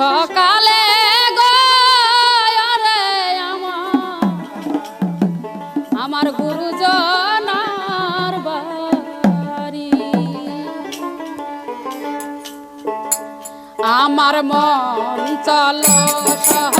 সকালে গো রে আমার আমার গুরুজনার বাড়ি। আমার মন চলো সহ